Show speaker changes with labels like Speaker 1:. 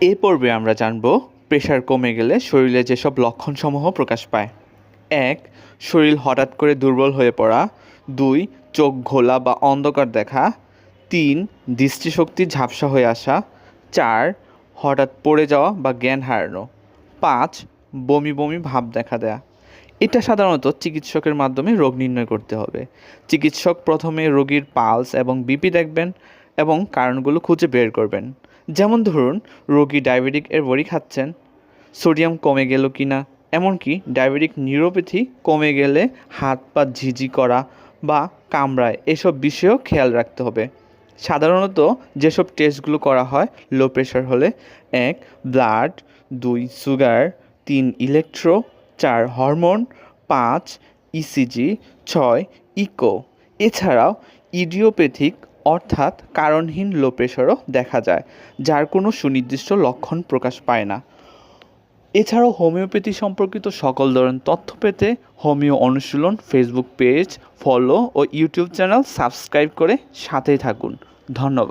Speaker 1: এ পর্বে আমরা জানব, প্রেশার কমে গেলে শরীরে যেসব লক্ষণসমূহ প্রকাশ পায়। এক, শরীর হঠাৎ করে দুর্বল হয়ে পড়া। দুই, চোখ ঘোলা বা অন্ধকার দেখা। তিন, দৃষ্টিশক্তি ঝাপসা হয়ে আসা। চার, হঠাৎ পড়ে যাওয়া বা জ্ঞান হারানো। পাঁচ, বমি বমি ভাব দেখা দেয়া। এটা সাধারণত চিকিৎসকের মাধ্যমে রোগ নির্ণয় করতে হবে। চিকিৎসক প্রথমে রোগীর পালস এবং বিপি দেখবেন এবং কারণগুলো খুঁজে বের করবেন। যেমন ধরুন, রোগী ডায়াবেটিক এর বড়ি খাচ্ছেন, সোডিয়াম কমে গেল কি না এমনকি ডায়াবেটিক নিউরোপ্যাথি কমে গেলে হাত পা ঝিঝি করা বা কামড়ায় এসব বিষয়েও খেয়াল রাখতে হবে। সাধারণত যেসব টেস্টগুলো করা হয়, লো প্রেশার হলে এক, ব্লাড, দুই, সুগার, তিন, ইলেকট্রো, চার, হরমোন, পাঁচ, ইসিজি, ছয়, ইকো। এছাড়াও ইডিওপ্যাথিক অর্থাৎ কারণহীন লো প্রেশারও দেখা যায়, যার কোনো সুনির্দিষ্ট লক্ষণ প্রকাশ পায় না। এছাড়াও হোমিওপ্যাথি সম্পর্কিত সকল ধরনের তথ্য পেতে হোমিও অনুশীলন ফেসবুক পেজ ফলো ও ইউটিউব চ্যানেল সাবস্ক্রাইব করে সাথেই থাকুন। ধন্যবাদ।